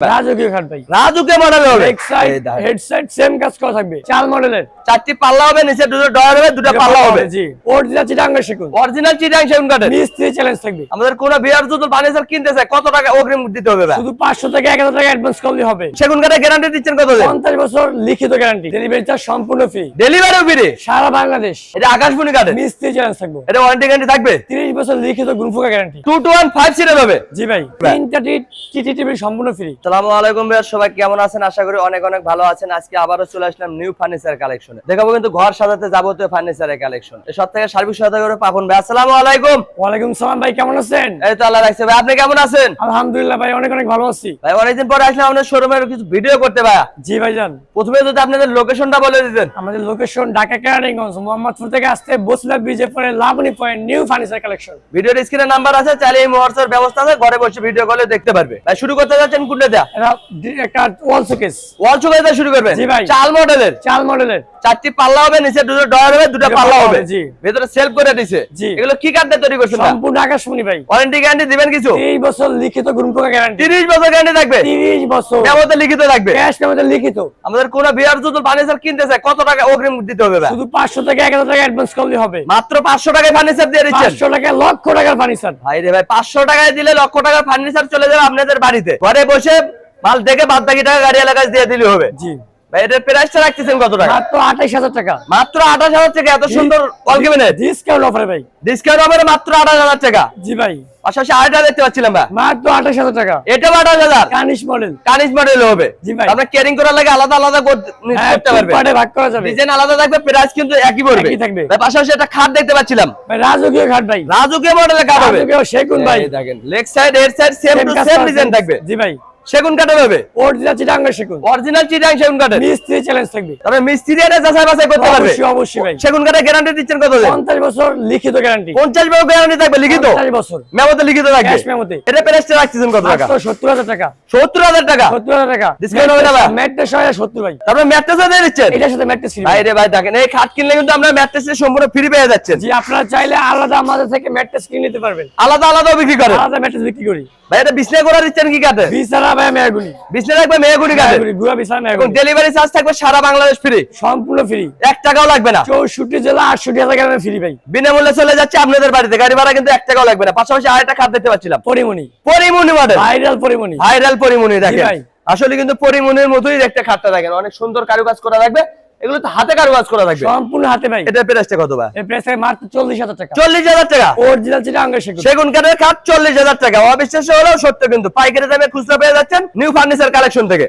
রাজকীয় খাট ভাই রাজুকে মডেল হবে ব্যাক সাইড এই দেখেন। হেড সাইড সেম কাজ করা থাকবে চাল মডেলের চারটি পাল্লা হবে নিচে দুটো ডয়ার হবে দুটো পাল্লা হবে জি অরিজিনাল চিটাঙ্গা শিখুন অরিজিনাল চিটাং সেগুন কাঠের মিস্ত্রি চ্যালেঞ্জ থাকবে আমাদের কোন বিয়ার যদি ফার্নিচার কিনতে চায় কত টাকা অগ্রিম দিতে হবে শুধু পাঁচশো থেকে এক হাজার টাকা অ্যাডভান্স করলে হবে সেগুন কাঠের গ্যারান্টি দিচ্ছেন কত দিন পঞ্চাশ বছর লিখিত গ্যারান্টি ডেলিভারি চার্জ সম্পূর্ণ ফ্রি ডেলিভারি ফ্রি সারা বাংলাদেশ এটা আকাশমণি কাঠের মিস্ত্রি চ্যালেঞ্জ থাকবে এটা ওয়ারেন্টি গ্যারান্টি থাকবে তিরিশ বছর লিখিত গ্যারান্টি টু হবে জি ভাই। তিনটা সম্পূর্ণ ফ্রি সালামু আলাইকুম ভাইয়া সবাই কেমন আছেন? আশা করি অনেক অনেক ভালো আছেন। আজকে আবারও চলে আসলাম নিউ ফার্নিচার কালেকশনে দেখাবো কিন্তু ঘর সাজাতে যাবতীয় ফার্নিচারের কালেকশন সব থেকে সার্ভিস সহায়তা করে পাপন ভাই আসসালামু আলাইকুম। ওয়ালাইকুম সালাম ভাই কেমন আছেন? এই তো আল্লাহ রাখছে ভাই আপনি কেমন আছেন? আলহামদুলিল্লাহ ভাই অনেক অনেক ভালো আছি। ভাই অনেকদিন পরে আসলাম আপনার শোরুমের কিছু ভিডিও করতে ভাইয়া। জি ভাইজান প্রথমে যদি আপনাদের লোকেশনটা বলে দিতেন। আমাদের লোকেশন ঢাকা কেরানীগঞ্জ মোহাম্মদপুর থেকে আসতে বসলা ব্রিজে পরে Laboni point new furniture collection ভিডিওর স্ক্রিনে নাম্বার আছে এই ব্যবস্থা আছে ঘরে বসে ভিডিও কলে দেখতে পারবে। ভাই শুরু করতে যাচ্ছেন কোনটা এটা? একটা ওয়াল শোকেস ওয়াল চুকাই দিয়ে শুরু করবেন? জি ভাই। চাল মডেলের? চাল মডেলের। চারটি পাল্লা হবে নিচে দুটো ডয়ার হবে দুটো দুটো পাল্লা পাল্লা হবে। হবে, জি। ভেতরে সেলফ করে দিছে। এগুলো কি কাঠ দিয়ে তৈরি করছেন সম্পূর্ণ আকাশমণি ভাই। ওয়ারেন্টি গ্যারান্টি দিবেন কিছু? এই বছর লিখিত গুণপোকা গ্যারান্টি তিরিশ বছর গ্যারান্টি থাকবে? তিরিশ বছর। কেমতে লিখিত থাকবে? ক্যাশ আমাদের লিখিত? আমাদের কোন বিয়ার ফার্নিচার কিনতে চায় কত টাকা অগ্রিম দিতে হবে শুধু পাঁচশো থেকে এক হাজার টাকা অ্যাডভান্স করলে হবে। মাত্র টাকায় ফার্নিচার দিয়ে দিচ্ছেন। পাঁচশো টাকা লক্ষ টাকার ফার্নিচার ভাই রে ভাই পাঁচশো টাকায় দিলে লক্ষ টাকার ফার্নিচার চলে যাবে আপনাদের বাড়িতে। ঘরে বসে মাল দেখে বাদ বাকি টাকা গাড়ি এলাকায় দিয়ে দিলে হবে। জি। ভাই এটার প্রাইসটা রাখতেছেন কত টাকা? মাত্র আঠাইশ হাজার টাকা। মাত্র আঠাশ হাজার টাকা এত সুন্দর অল কেবিনেট ডিসকাউন্ট অফারে ভাই। ডিসকাউন্ট হবে মাত্র আঠাশ হাজার টাকা। জি ভাই। পাশাপাশি আরেকটা দেখতে পাচ্ছিলাম ভাই। মাত্র আঠাশ হাজার টাকা। এটা আঠাশ হাজার। কানিশ মডেল কানিজ মডেল হবে। জি ভাই। আপনার কেয়ারিং করার লাগে আলাদা আলাদা হ্যাঁ করতে পারবে পার্টে ভাগ করা যাবে। ডিজাইন আলাদা থাকবে প্রাইস কিন্তু একই পড়বে। একই থাকবে। ভাই পাশাপাশি একটা খাট দেখতে পাচ্ছিলাম। ভাই রাজকীয় ঘাট ভাই। মডেলের খাট হবে। রাজকীয় সেগুন ভাই। দেখেন leg side side same Same to same design থাকবে। জি ভাই। সেগুন কাঠের হবে? অরিজিনাল চিটাঙ্গা সেগুন। অরিজিনাল চিটাং সেগুন কাঠের মিস্ত্রি চ্যালেঞ্জ থাকবে। তবে মিস্ত্রি এনে যাচাই বাছাই করতে পারবে? অবশ্যই অবশ্যই ভাই। সেগুন কাঠের গ্যারান্টি দিচ্ছেন কত দিন? পঞ্চাশ বছর লিখিত গ্যারান্টি পঞ্চাশ বছর গ্যারান্টি থাকবে লিখিত? পঞ্চাশ বছর। মেমোতে লিখিত থাকবে? ক্যাশ মেমোতে। এটা প্রাইসটা রাখতেছেন কত টাকা? মাত্র সত্তর হাজার টাকা। সত্তর হাজার টাকা? সত্তর হাজার টাকা। Discount হবে না ভাই? ম্যাট্রেস হয় সত্তর ভাই। তারপরে ম্যাট্রেসও দিয়ে দিচ্ছেন? এটার সাথে ম্যাট্রেস ফ্রি ভাই রে ভাই দেখেন এই খাট কিনলে কিন্তু আমরা ম্যাট্রেসের সম্পূর্ণ ফ্রি পেয়ে যাচ্ছেন। জি আপনারা চাইলে আলাদা আমাদের থেকে ম্যাট্রেস কিনে নিতে পারবেন। আলাদা আলাদা বিক্রি করে আলাদা ম্যাট্রেস বিক্রি করি। ভাই এটা বিছনা করে দিচ্ছেন কি কাটে বিছানা ভাই মেয়াগুনি বিছনা রাখবে কাটে মেয়াগুনি গুয়া বিছানা এবং মেয়াগুনি ডেলিভারি চার্জ থাকবে সারা বাংলাদেশ ফ্রি সম্পূর্ণ ফ্রি এক টাকাও লাগবে না। চৌষট্টি জেলা আটষট্টি হাজার গ্রামে ফ্রি ভাই। বিনামূল্যে চলে যাচ্ছে আপনাদের বাড়িতে। গাড়ি ভাড়া কিন্তু এক টাকাও লাগবে না। পাশাপাশি আরেকটা খাট দেখতে পাচ্ছিলাম। Porimoni. Porimoni model viral Porimoni. Viral Porimoni দেখেন। আসলে কিন্তু পরিমণির মতোই একটা খাটটা দেখেন। অনেক সুন্দর কারুকাজ করা থাকবে। এগুলো তো হাতে কারুকাজ করা থাকবে। সম্পূর্ণ হাতে ভাই। এটার প্রাইসটা কত ভাই? এই প্রাইস মাত্র চল্লিশ হাজার টাকা। চল্লিশ হাজার টাকা? অরিজিনাল চিটা আঙ্গের সেগুন। সেগুন কাঠের খাট চল্লিশ হাজার টাকা। অবিশ্বাস্য হলেও সত্য কিন্তু। পাইকারি দামে খুচরা পেয়ে যাচ্ছেন নিউ ফার্নিচার কালেকশন থেকে।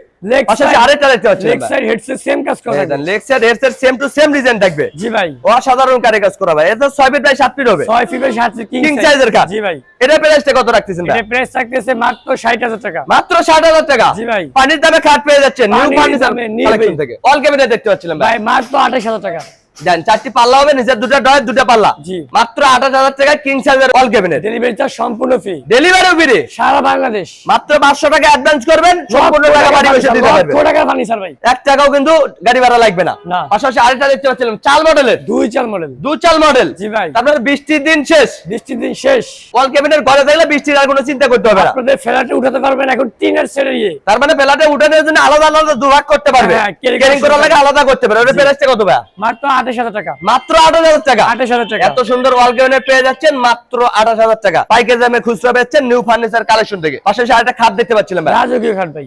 পাশাপাশি আরেকটা দেখতে পাচ্ছেন লেগ সাইড হেডসেট সেম কাজ করা থাকবে। Leg side head same to same design থাকবে। জি ভাই। অসাধারণ কারিকাজ করা ভাই। এটা ছয় ফিট বাই সাত ফিট হবে। ছয় ফিটের সাথে কিং কিং সাইজের খাট জি ভাই। এটা প্রাইসটা কত রাখতেছেন ভাই? এটা প্রাইস থাকতেছে মাত্র ষাট হাজার টাকা। মাত্র ষাট হাজার টাকা। জি ভাই। পানির দামে খাট পেয়ে যাচ্ছেন। নিউ ফার্নিচার কালেকশন থেকে। অল ক্যাবিনেট দেখতে পাচ্ছিলাম ভাই মাত্র আঠাশ হাজার টাকা। জান চারটি পাল্লা হবে নিচের দুটো ডয় দুটো পাল্লা। মাত্র আঠাশ হাজার টাকা কিং সাইজের অল ক্যাবিনেট ডেলিভারি চার্জ সম্পূর্ণ ফ্রি ডেলিভারি ফ্রি সারা বাংলাদেশ। মাত্র পাঁচশো টাকা অ্যাডভান্স করবেন সম্পূর্ণ টাকা বাড়ি বসে দিতে পারবেন লক্ষ টাকার ফার্নিচার ভাই। এক টাকাও কিন্তু গাড়ি ভাড়া লাগবে না। পাশাপাশি আরেকটা দেখতে পাচ্ছিলাম চাল মডেলের দুই চাল মডেল দু চাল মডেল জি ভাই। তারপরে বৃষ্টির দিন শেষ। বৃষ্টির দিন শেষ। অল ক্যাবিনেট ঘরে থাকলে বৃষ্টির আর কোনো চিন্তা করতে হবে না। আপনাদের ফ্ল্যাটে উঠাতে পারবেন এখন টিনের সেটের ইয়ে। তার মানে বেলাতে উঠানোর জন্য আলাদা আলাদা দুভাগ করতে পারবে। হ্যাঁ, carry করার করার লাগে আলাদা করতে পারবে। ওটা প্রাইসটা কত ভাই? মাত্র আঠাশ হাজার টাকা। মাত্র আঠাশ হাজার টাকা। আঠাশ হাজার টাকা। এত সুন্দর ওয়াল ক্যাবিনেট পেয়ে যাচ্ছেন মাত্র আঠাশ হাজার টাকা। পাইকারি দামে খুচরা পেয়েছেন নিউ ফার্নিচার কালেকশন থেকে। পাশাপাশি আরেকটা খাট দেখতে পাচ্ছিলাম ভাই। রাজকীয় খাট ভাই।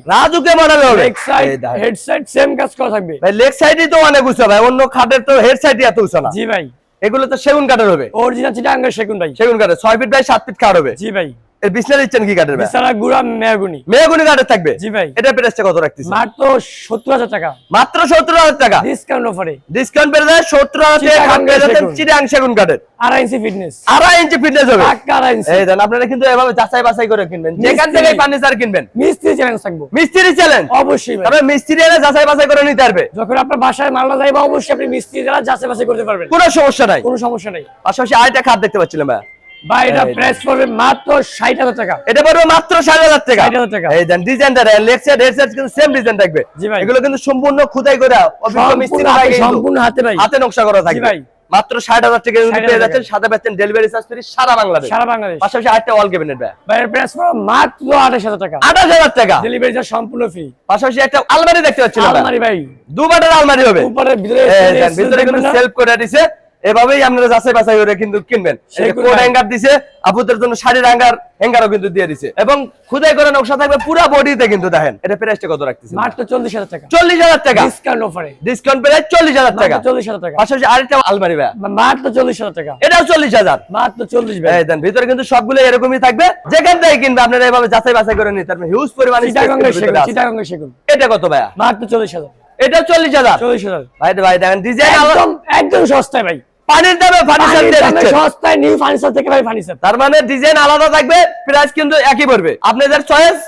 মডেল হবে। হেড সাইড সেম কাজ করা থাকবে। ভাই লেগ সাইডই তো অনেক উঁচু ভাই। অন্য খাটের তো হেড সাইডই এত উঁচু না। জি ভাই। এগুলো তো সেগুন কাঠের হবে। অরিজিনাল চিটা আঙ্গের সেগুন ভাই। সেগুন কাঠের। ছয় ফিট বাই সাত ফিট খাট হবে। জি ভাই। এর বিছনা দিচ্ছেন কি কাঠের বিছানা গুড়া কাঠের থাকবে? জি ভাই। এটা প্রাইসটা কত রাখতেছে মাত্র টাকা। মাত্র টাকা? ডিসকাউন্ট অফারে ডিসকাউন্ট পেয়ে যায় টাকা পেয়ে যাচ্ছেন। সেগুন। কাঠের। আড়াই ইঞ্চি ফিটনেস আড়াই ইঞ্চি ফিটনেস হবে। আড়াই ইঞ্চি। এই দেন আপনারা কিন্তু এভাবে যাচাই বাছাই করে কিনবেন। যেখান থেকে ফার্নিচার কিনবেন। মিস্ত্রি চ্যালেঞ্জ থাকব। মিস্ত্রি চ্যালেঞ্জ অবশ্যই তবে মিস্ত্রি এনে যাচাই বাছাই করে নিতে পারবে। যখন আপনার বাসায় মালদা যাইবা অবশ্যই আপনি মিস্ত্রি দ্বারা যাচাই বাছাই করতে পারবেন। কোনো সমস্যা নাই। কোনো সমস্যা নাই। পাশাপাশি আরেকটা খাট দেখতে পাচ্ছিলাম ভাই বা এটা প্রাইস পড়বে মাত্র ষাট হাজার টাকা। এটা পড়বে মাত্র ষাট হাজার টাকা। 60,000 টাকা। এই দেন ডিজাইনটা লেগ সাইড কিন্তু সেম ডিজাইন থাকবে। এগুলো কিন্তু সম্পূর্ণ খুদাই করে অভিজ্ঞ মিস্ত্রি লাগে সম্পূর্ণ হাতে ভাই। হাতে নকশা করা থাকবে। ভাই। মাত্র ষাট হাজার টাকা কিন্তু 60,000 পেয়ে যাচ্ছেন সাথে পাচ্ছেন ডেলিভারি চার্জ ফ্রি সারা বাংলাদেশ। সারা বাংলাদেশ। পাশাপাশি ওয়াল ক্যাবিনেট ভাই। ভাইয়ের প্রাইস মাত্র টাকা। ডেলিভারি চার্জ সম্পূর্ণ ফ্রি পাশাপাশি একটা আলমারি দেখতে ভাই। আলমারি ভাই। আলমারি হবে। উপরে ভিতরে ভিতরে কিন্তু সেলফ করে এভাবেই আপনারা যাচাই বাছাই করে কিন্তু কিনবেন। কোট হ্যাঙ্গার দিছে আপুদের জন্য শাড়ির হ্যাঙ্গার হ্যাঙ্গারও কিন্তু দিয়ে দিছে। এবং খুদাই করে নকশা থাকবে পুরো বডিতে কিন্তু দেখেন এটা প্রাইসটা কত রাখতেছে মাত্র চল্লিশ হাজার টাকা। চল্লিশ হাজার টাকা। ডিসকাউন্ট অফারে ডিসকাউন্ট প্রাইস চল্লিশ হাজার টাকা। চল্লিশ হাজার টাকা। পাশাপাশি আরেকটা আলমারি ভাই মাত্র চল্লিশ হাজার টাকা। এটাও চল্লিশ হাজার। মাত্র চল্লিশ ভাই। এই দেন ভিতরে কিন্তু সবগুলো এরকমই থাকবে। যেখান থেকে কিনবে আপনারা এভাবে যাচাই বাছাই করে নিতে পারবেন। হিউজ পরিমাণে চিটাগঙ্গের সেগুন এটা কত ভাইয়া? মাত্র চল্লিশ হাজার। এটাও চল্লিশ হাজার। চল্লিশ হাজার। ভাই ভাই দেখেন ডিজাইন একদম একদম সস্তায় ভাই। পানির দামে ফার্নিচার দিয়ে দামে দিচ্ছেন। সস্তায় নিউ ফার্নিচার থেকে ভাই ফার্নিচার তার মানে ডিজাইন আলাদা থাকবে প্রাইস কিন্তু একই পড়বে। আপনাদের চয়েস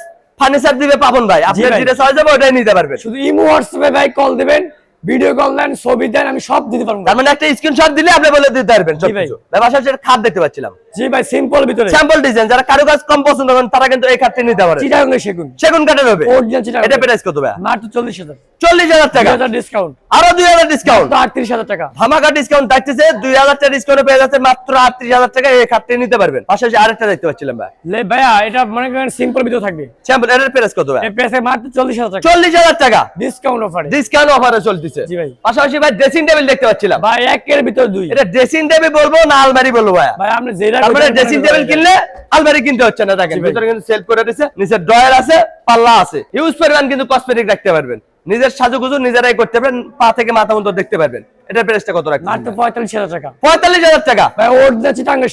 ফার্নিচার দিবে পাবন ভাই আপনার ভাই। যেটা চয়েস হবে ওটাই নিতে পারবেন। শুধু ইমো হোয়াটসঅ্যাপে ভাই কল দিবেন ভিডিও কল দেন ছবি দেন আমি সব দিতে পারব। তার মানে একটা স্ক্রিনশট দিলে আপনি বলে দিতে পারবেন জি ভাই। সবকিছু। ভাই খাট দেখতে পাচ্ছিলাম। জি ভাই সিম্পল ভিতরে। স্যাম্পল ডিজাইন যারা কারুকাজ কম পছন্দ করেন তারা কিন্তু এই খাটটি নিতে পারে চিটাগঙ্গের সেগুন। সেগুন কাঠের হবে। অরিজিনাল চিটাগং এটা প্রাইস কত ভাই? মাত্র চল্লিশ হাজার। চল্লিশ হাজার টাকা। ডিসকাউন্ট আরও দুই হাজার ডিসকাউন্ট আটত্রিশ হাজার টাকা। ধামাকা ডিসকাউন্ট থাকতেছে দুই হাজার টাকা ডিসকাউন্ট পেয়ে যাচ্ছে মাত্র আটত্রিশ হাজার টাকা। এই খাটটি নিতে পারবেন। পাশাপাশি আরেকটা দেখতে পাচ্ছিলাম ভাই। ভাইয়া এটা মনে করেন সিম্পল ভিতরে থাকবে। স্যাম্পল এটার প্রাইস কত ভাই? এই মাত্র চল্লিশ হাজার টাকা। চল্লিশ হাজার টাকা। ডিসকাউন্ট অফারে ডিসকাউন্ট অফারে চলতেছে। জি ভাই। পাশাপাশি ভাই ড্রেসিং টেবিল দেখতে পাচ্ছিলাম। ভাই একের ভিতর দুই। এটা ড্রেসিং টেবিল বলব না আলমারি বলব ভাই ভাই আপনি যেটা তারপরে ড্রেসিং টেবিল কিনলে আলমারি কিনতে হচ্ছে না দেখেন। জি ভিতরে কিন্তু করে দিয়েছে নিচে ড্রয়ার আছে পাল্লা আছে। ইউজ পরিমাণ কিন্তু কসমেটিক রাখতে পারবেন। নিজের সাজুগুজু নিজেরাই করতে পারবেন পা থেকে মাথা পর্যন্ত দেখতে পারবেন। এটার প্রাইসটা কত মাত্র পঁয়তাল্লিশ হাজার টাকা। পঁয়তাল্লিশ হাজার টাকা। ভাই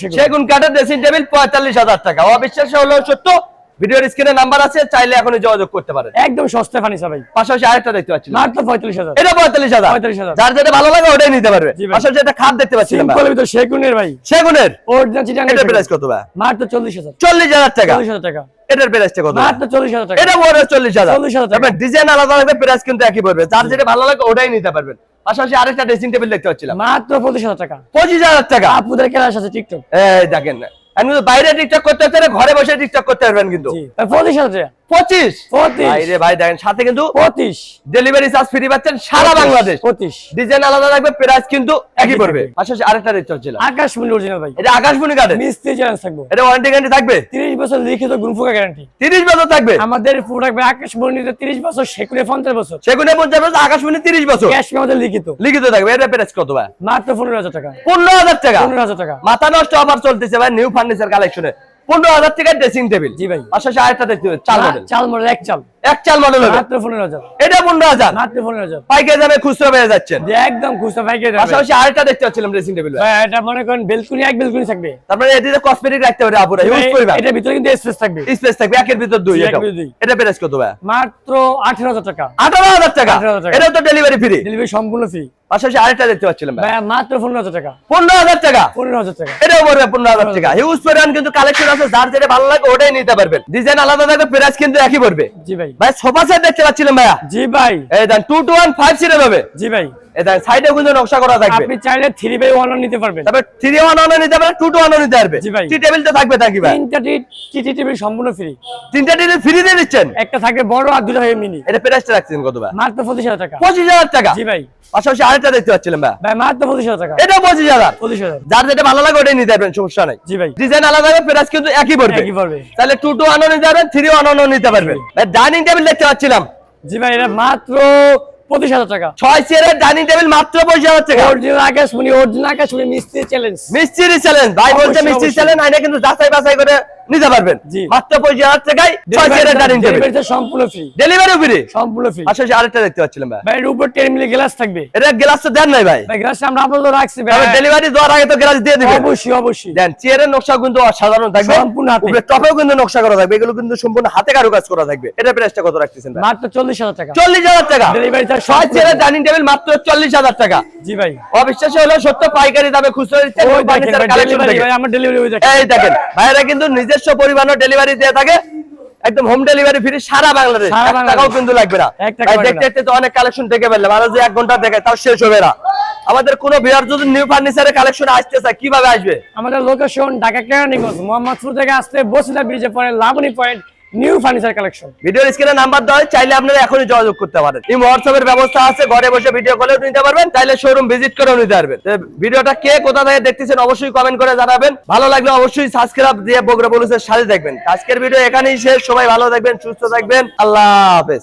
সেগুন। সেগুন কাঠের ড্রেসিং টেবিল পঁয়তাল্লিশ হাজার টাকা। অবিশ্বাস হলেও সত্য ভিডিওর স্ক্রিনে নাম্বার আছে চাইলে এখনই যোগাযোগ করতে পারেন। একদম সস্তা ফার্নিচার ভাই। পাশাপাশি আরেকটা দেখতে পাচ্ছি মাত্র পঁয়তাল্লিশ হাজার। এটা পঁয়তাল্লিশ হাজার। 45,000 যার যেটা ভালো লাগে ওটাই নিতে পারবে। পাশাপাশি একটা খাট দেখতে পাচ্ছি সিম্পল ভিতর সেগুনের ভাই। সেগুনের? ওর অরিজিনাল চিটাঙ্গের এটার প্রাইস কত ভাই? মাত্র চল্লিশ হাজার। চল্লিশ হাজার টাকা। চল্লিশ হাজার টাকা। এটার প্রাইসটা কত? মাত্র চল্লিশ হাজার টাকা। এটা বড় চল্লিশ হাজার। 40,000 টাকা। ডিজাইন আলাদা লাগবে প্রাইস কিন্তু একই পড়বে। যার যেটা ভালো লাগে ওটাই নিতে পারবেন। পাশাপাশি আরেকটা ড্রেসিং টেবিল দেখতে পাচ্ছিলাম। মাত্র পঁচিশ হাজার টাকা। পঁচিশ হাজার টাকা। আপুদের কেনা আছে টিকটক। এই দেখেন এখন কিন্তু বাইরে টিকটক করতে ঘরে বসে টিকটক করতে পারবেন কিন্তু। পঁচিশ হাজার পঁচিশ? পঁচিশ। ভাই দেখেন সাথে কিন্তু পঁচিশ। ডেলিভারি চার্জ ফ্রি পাচ্ছেন সারা বাংলাদেশ। পঁচিশ। ডিজাইন আলাদা প্রাইস কিন্তু একই একই পড়বে। থাকবে। পাশাপাশি আরেকটা রেট চলছিল আকাশমণি অরিজিনাল ভাই। এটা আকাশমণি কার্ডে মিস্ত্রি চ্যালেঞ্জ থাকব। এটা ওয়ারেন্টি গ্যারান্টি থাকবে? তিরিশ বছর লিখিত গুণফুকা গ্যারান্টি তিরিশ বছর থাকবে? আমাদের প্রোডাক্ট ভাই আকাশমণিতে তিরিশ বছর সেকুনে বছর। বছর আকাশমণি তিরিশ বছর। ক্যাশ আমাদের লিখিত। লিখিত থাকবে। এটা প্রাইস কত ভাই? মাত্র পনেরো হাজার টাকা। পনেরো হাজার টাকা? পনেরো হাজার টাকা। মাথা নষ্ট অফার চলতেছে ভাই নিউ ফার্নিচার কালেকশনে পনেরো হাজার টাকার ড্রেসিং টেবিল জি ভাই। পাশাপাশি আরেকটা দেখতে চাল মডেল চাল মডেল এক চাল। এক চাল মডেল হবে মাত্র পনেরো হাজার। এটা পনেরো হাজার। মাত্র পনেরো হাজার। পাইকারি দামে খুচরো পেয়ে যাচ্ছেন। যে একদম খুচরা ভাইকে দেবে পাশাপাশি আরেকটা দেখতে পাচ্ছিলাম ড্রেসিং টেবিল ভাই, এটা মনে করেন বেলকুনি এক বেলকুনি থাকবে। তারপরে এটিতে কসমেটিক রাখতে পারে আপুরা ইউজ করবে এটার ভিতরে কিন্তু স্পেস থাকবে। স্পেস থাকবে একের ভিতর দুই জি, একের এটাও। ভিতর দুই। এটা প্রাইস কত ভাই? মাত্র আঠেরো হাজার টাকা। আঠারো হাজার টাকা? 18,000 টাকা। এটাও তো ডেলিভারি ফ্রি ডেলিভারি সম্পূর্ণ ফ্রি পাশাপাশি আরেকটা দেখতে পাচ্ছিলাম ভাই। ভাই মাত্র পনেরো হাজার টাকা। পনেরো হাজার টাকা? পনেরো হাজার টাকা। এটাও পড়বে পনেরো হাজার টাকা। হিউজ পরিমাণ কিন্তু কালেকশন আছে যার যেটা ভালো লাগে ওটাই নিতে পারবেন। ডিজাইন আলাদা থাকবে প্রাইস কিন্তু একই পড়বে। জি ভাই। ভাই। সোফা সেট দেখতে পাচ্ছিলাম ভাইয়া? জি ভাই। এই দেন টু টু হবে। জি ভাই। এই দেন সাইডে কিন্তু নকশা করা থাকবে। আপনি চাইলে থ্রি বাই ওয়ান নিতে পারবেন। থ্রি ওয়ান ওয়ান নিতে পারবে টু টু ওয়ান নিতে পারবে। জি ভাই। টি টেবিল তো থাকবে থাকি ভাই? তিনটা টিটি টিভি সম্পূর্ণ ফ্রি তিনটা টেবিল ফ্রি দিয়ে দিচ্ছেন? একটা থাকবে বড় আর দুটা মিনি এটা প্রাইসটা রাখছেন কত ভাই? মাত্র পঁচিশ হাজার টাকা। পঁচিশ হাজার টাকা। জি ভাই। পাশাপাশি আরেকটা দেখতে পাচ্ছিলাম ভাই। ভাই মাত্র পঁচিশ হাজার টাকা। এটা পঁচিশ হাজার। পঁচিশ হাজার। যার যেটা ভালো লাগে ওটাই নিতে পারবেন সমস্যা নাই। জি ভাই। ডিজাইন আলাদা হবে প্রাইস কিন্তু একই পড়বে। একই পড়বে। তাহলে টু টু ওয়ানও নিতে পারবেন থ্রি ওয়ানও নিতে পারবেন। ডাইনিং টেবিল দেখতে পাচ্ছিলাম। জি ভাই এটা মাত্র পঁচিশ হাজার টাকা। ছয় চেয়ারের ডাইনিং টেবিল মাত্র পঁচিশ হাজার টাকা। অরিজিনাল আকাশমণি অরিজিনাল আকাশমণি মিস্ত্রি চ্যালেঞ্জ মিস্ত্রি চ্যালেঞ্জ ভাই বলছে মিস্ত্রি চ্যালেঞ্জ আইনা কিন্তু যাচাই বাছাই করে নিতে পারবেন। মাত্র পঁচিশ হাজার টাকায় ছয় চেয়ারের ডাইনিং টেবিল সম্পূর্ণ ফ্রি ডেলিভারি ফ্রি সম্পূর্ণ ফ্রি পাশাপাশি আরেকটা দেখতে পাচ্ছিলাম ভাই। ভাই উপর টেন মিলি গ্লাস থাকবে। এটা গ্লাস তো দেন নাই ভাই। ভাই গ্লাসটা আমরা আপাতত রাখছি ভাই। ডেলিভারি দেওয়ার আগে তো গ্লাস দিয়ে দিবেন। অবশ্যই অবশ্যই। দেন চেয়ারের নকশা কিন্তু অসাধারণ থাকবে। সম্পূর্ণ হাতে। উপরে টপেও কিন্তু নকশা করা থাকবে। এগুলো কিন্তু সম্পূর্ণ হাতে কারও কাজ করা থাকবে। এটা প্রাইসটা কত রাখতেছেন ভাই? মাত্র চল্লিশ হাজার টাকা। চল্লিশ হাজার টাকা। Delivery charge ছয় চেয়ারের ডাইনিং টেবিল মাত্র টাকা। জি ভাই। অবিশ্বাসী হলো সত্য পাইকারি দামে খুচরো দিচ্ছে ভাই ডেলিভারি আমার ডেলিভারি দেখেন এই দেখেন ভাইরা কিন্তু নিজস্ব পরিমাণ ডেলিভারি দিয়ে থাকে। একদম হোম ডেলিভারি ফ্রি সারা বাংলাদেশ। টাকাও কিন্তু লাগবে না। দেখতে দেখতে তো অনেক কালেকশন দেখে ফেললাম। আরও যে এক ঘণ্টা দেখে তাও শেষ হবে না। আমাদের কোন বিহার যদি নিউ ফার্নিচারের কালেকশন আসতে চায় কীভাবে আসবে? আমাদের লোকেশন ঢাকা কেরানীগঞ্জ মোহাম্মদপুর থেকে আসতে বসিলা ব্রিজে পরে Laboni point new furniture collection ভিডিওর স্ক্রিনে নাম্বার দেওয়া চাইলে আপনারা এখনই যোগাযোগ করতে পারেন। এই হোয়াটসঅ্যাপের ব্যবস্থা আছে, ঘরে বসে ভিডিও কলেও নিতে পারবেন, চাইলে শোরুম ভিজিট করেও নিতে পারবেন। ভিডিওটা কে কোথা থেকে দেখতেছেন অবশ্যই কমেন্ট করে জানাবেন। ভালো লাগলে অবশ্যই সাবস্ক্রাইব দিয়ে বগরা পুলিশের সাথে দেখবেন। আজকের ভিডিও এখানেই শেষ, সবাই ভালো থাকবেন, সুস্থ থাকবেন, আল্লাহ হাফেজ।